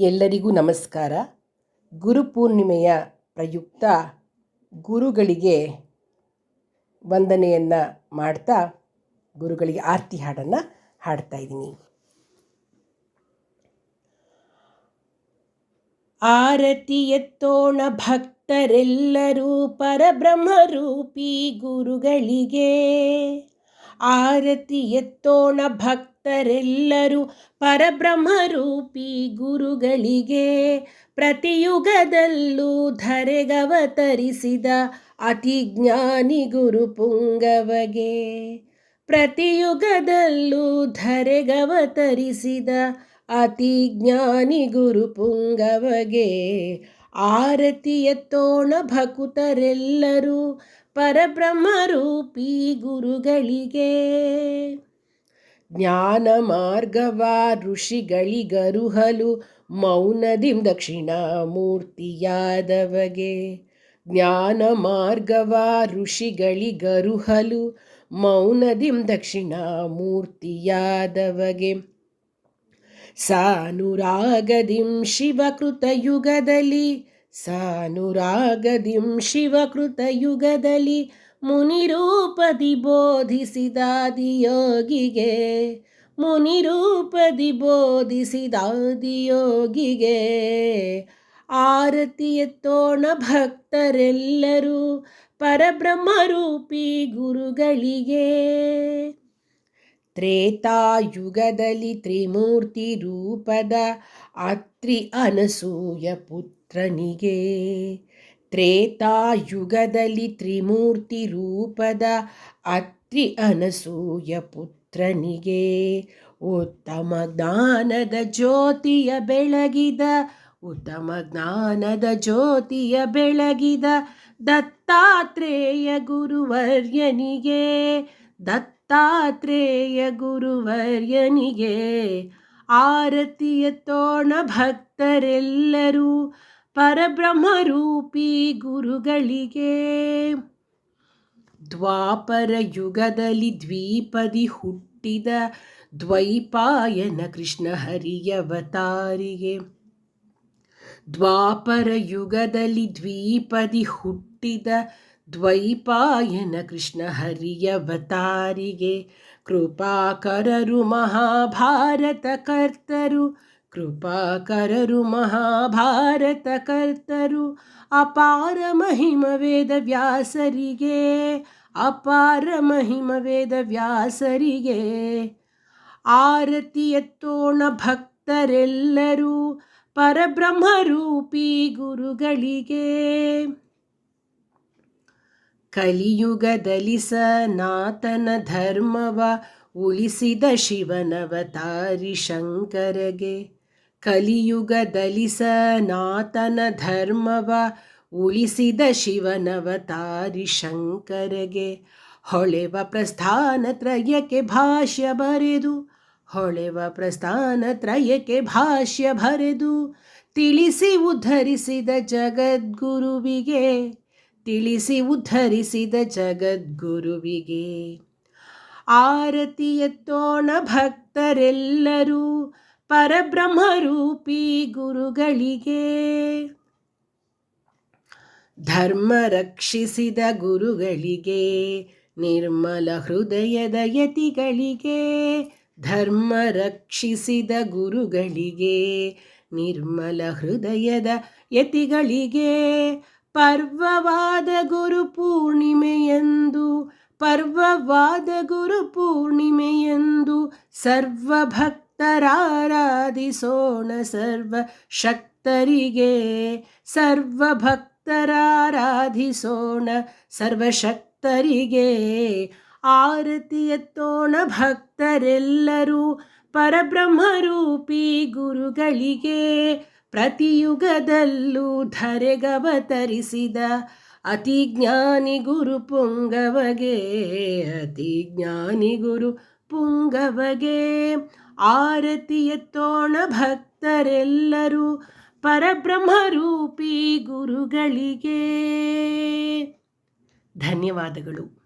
ಎಲ್ಲರಿಗೂ ನಮಸ್ಕಾರ. ಗುರುಪೂರ್ಣಿಮೆಯ ಪ್ರಯುಕ್ತ ಗುರುಗಳಿಗೆ ವಂದನೆಯನ್ನು ಮಾಡ್ತಾ ಗುರುಗಳಿಗೆ ಆರತಿ ಹಾಡನ್ನು ಹಾಡ್ತಾ ಇದ್ದೀನಿ. ಆರತಿ ಎತ್ತೋಣ ಭಕ್ತರೆಲ್ಲರೂ ಪರಬ್ರಹ್ಮರೂಪಿ ಗುರುಗಳಿಗೆ. ಆರತಿ ಎತ್ತೋಣ ಭಕ್ತರೆಲ್ಲರೂ ಪರಬ್ರಹ್ಮರೂಪಿ ಗುರುಗಳಿಗೆ. ಪ್ರತಿಯುಗದಲ್ಲೂ ಧರೆಗವತರಿಸಿದ ಅತಿ ಜ್ಞಾನಿ ಗುರು ಪುಂಗವಗೆ. ಪ್ರತಿಯುಗದಲ್ಲೂ ಧರೆಗವತರಿಸಿದ ಅತಿ ಜ್ಞಾನಿ ಗುರು ಪುಂಗವಗೆ. ಆರತಿ ಎತ್ತೋಣ ಭಕುತರೆಲ್ಲರೂ ಪರಬ್ರಹ್ಮರೂಪಿ ಗುರುಗಳಿಗೆ. ಜ್ಞಾನ ಮಾರ್ಗವ ಋಷಿಗಳಿಗರುಹಲು ಮೌನದಿಂ ದಕ್ಷಿಣ ಮೂರ್ತಿಯಾದವಗೆ ಜ್ಞಾನ ಮಾರ್ಗವ ಋಷಿಗಳಿಗರುಹಲು ಮೌನದಿಂ ದಕ್ಷಿಣ ಮೂರ್ತಿಯಾದವಗೆ ಸಾನುರಾಗದಿಂ ಶಿವಕೃತಯುಗದಲ್ಲಿ ಸಾನುರಾಗದಿಂ ಶಿವಕೃತಯುಗದಲ್ಲಿ ಮುನಿರೂಪದಿ ಬೋಧಿಸಿದಾದಿಯೋಗಿಗೆ ಮುನಿರೂಪದಿ ಬೋಧಿಸಿದಾದಿಯೋಗಿಗೆ ಆರತಿ ಎತ್ತೋಣ ಭಕ್ತರೆಲ್ಲರೂ ಪರಬ್ರಹ್ಮರೂಪಿ ಗುರುಗಳಿಗೆ ತ್ರೇತಾಯುಗದಲ್ಲಿ ತ್ರಿಮೂರ್ತಿ ರೂಪದ ಅತ್ರಿ ಅನಸೂಯ ಪುತ್ರನಿಗೆ. ತ್ರೇತಾಯುಗದಲ್ಲಿ ತ್ರಿಮೂರ್ತಿ ರೂಪದ ಅತ್ರಿ ಅನಸೂಯ ಪುತ್ರನಿಗೆ. ಉತ್ತಮ ಜ್ಞಾನದ ಜ್ಯೋತಿಯ ಬೆಳಗಿದ, ಉತ್ತಮ ಜ್ಞಾನದ ಜ್ಯೋತಿಯ ಬೆಳಗಿದ ದತ್ತಾತ್ರೇಯ ಗುರುವರ್ಯನಿಗೆ. ದತ್ತಾತ್ರೇಯ ಗುರುವರ್ಯನಿಗೆ ಆರತಿಯ ತೋಣ ಭಕ್ತರೆಲ್ಲರೂ ಪರಬ್ರಹ್ಮರೂಪಿ ಗುರುಗಳಿಗೆ. ದ್ವಾಪರ ಯುಗದಲ್ಲಿ ದ್ವೀಪದಿ ಹುಟ್ಟಿದ ದ್ವೈಪಾಯನ ಕೃಷ್ಣ ಹರಿಯವತಾರಿಗೆ ದ್ವಾಪರ ಯುಗದಲ್ಲಿ ದ್ವೀಪದಿ ಹುಟ್ಟಿದ ದ್ವೈಪಾಯನ ಕೃಷ್ಣ ಹರಿಯವತಾರಿಗೆ ಕೃಪಾಕರರು ಮಹಾಭಾರತ ಕರ್ತರು, ಕೃಪಾಕರರು ಮಹಾಭಾರತ ಕರ್ತರು, ಅಪಾರ ಮಹಿಮ ವೇದ ವ್ಯಾಸರಿಗೆ, ಅಪಾರ ಮಹಿಮ ವೇದ ವ್ಯಾಸರಿಗೆ, ಆರತಿ ಎತ್ತೋಣ ಭಕ್ತರೆಲ್ಲರೂ, ಪರಬ್ರಹ್ಮರೂಪಿ ಗುರುಗಳಿಗೆ. ಕಲಿಯುಗದಲ್ಲಿ ನಾತನ ಧರ್ಮವ ಉಳಿಸಿದ ಶಿವನವತಾರಿ ಶಂಕರಗೆ. ಕಲಿಯುಗದಲ್ಲಿ ಸನಾತನ ಧರ್ಮವ ಉಳಿಸಿದ ಶಿವನವತಾರಿ ಶಂಕರಗೆ. ಹೊಳೆವ ಪ್ರಸ್ಥಾನ ತ್ರಯಕ್ಕೆ ಭಾಷ್ಯ ಬರೆದು, ಹೊಳೆವ ಪ್ರಸ್ಥಾನ ತ್ರಯಕ್ಕೆ ಭಾಷ್ಯ ಬರೆದು, ತಿಳಿಸಿ ಉದ್ಧರಿಸಿದ ಜಗದ್ಗುರುವಿಗೆ. ತಿಳಿಸಿ ಉದ್ಧರಿಸಿದ ಜಗದ್ಗುರುವಿಗೆ. ಆರತಿ ಎತ್ತೋಣ ಭಕ್ತರೆಲ್ಲರೂ ಪರಬ್ರಹ್ಮರೂಪಿ ಗುರುಗಳಿಗೆ. ಧರ್ಮ ರಕ್ಷಿಸಿದ ಗುರುಗಳಿಗೆ, ನಿರ್ಮಲ ಹೃದಯದ ಯತಿಗಳಿಗೆ ಧರ್ಮ ರಕ್ಷಿಸಿದ ಗುರುಗಳಿಗೆ, ನಿರ್ಮಲ ಹೃದಯದ ಯತಿಗಳಿಗೆ ಪರ್ವವಾದ ಗುರು ಪೂರ್ಣಿಮೆಯಂದು ಪರ್ವವಾದ ಗುರು ಪೂರ್ಣಿಮೆಯಂದು ಸರ್ವಭಕ್ತರಾರಾಧಿಸೋಣ ಭಕ್ತರಾರಾಧಿಸೋಣ ಸರ್ವ ಶಕ್ತರಿಗೆ ಸರ್ವ ಭಕ್ತರಾರಾಧಿಸೋಣ ಸರ್ವಶಕ್ತರಿಗೆ. ಆರತಿ ಎತ್ತೋಣ ಭಕ್ತರೆಲ್ಲರೂ, ಪರಬ್ರಹ್ಮರೂಪಿ ಗುರುಗಳಿಗೆ ಪ್ರತಿಯುಗದಲ್ಲೂ ಧರೆಗವತರಿಸಿದ ಅತಿ ಜ್ಞಾನಿ ಗುರು ಪುಂಗವಗೆ ಅತಿ ಜ್ಞಾನಿ ಗುರು ಪುಂಗವಗೆ ಆರತಿಯ ತೋಣ ಭಕ್ತರೆಲ್ಲರೂ ಪರಬ್ರಹ್ಮರೂಪಿ ಗುರುಗಳಿಗೆ. ಧನ್ಯವಾದಗಳು.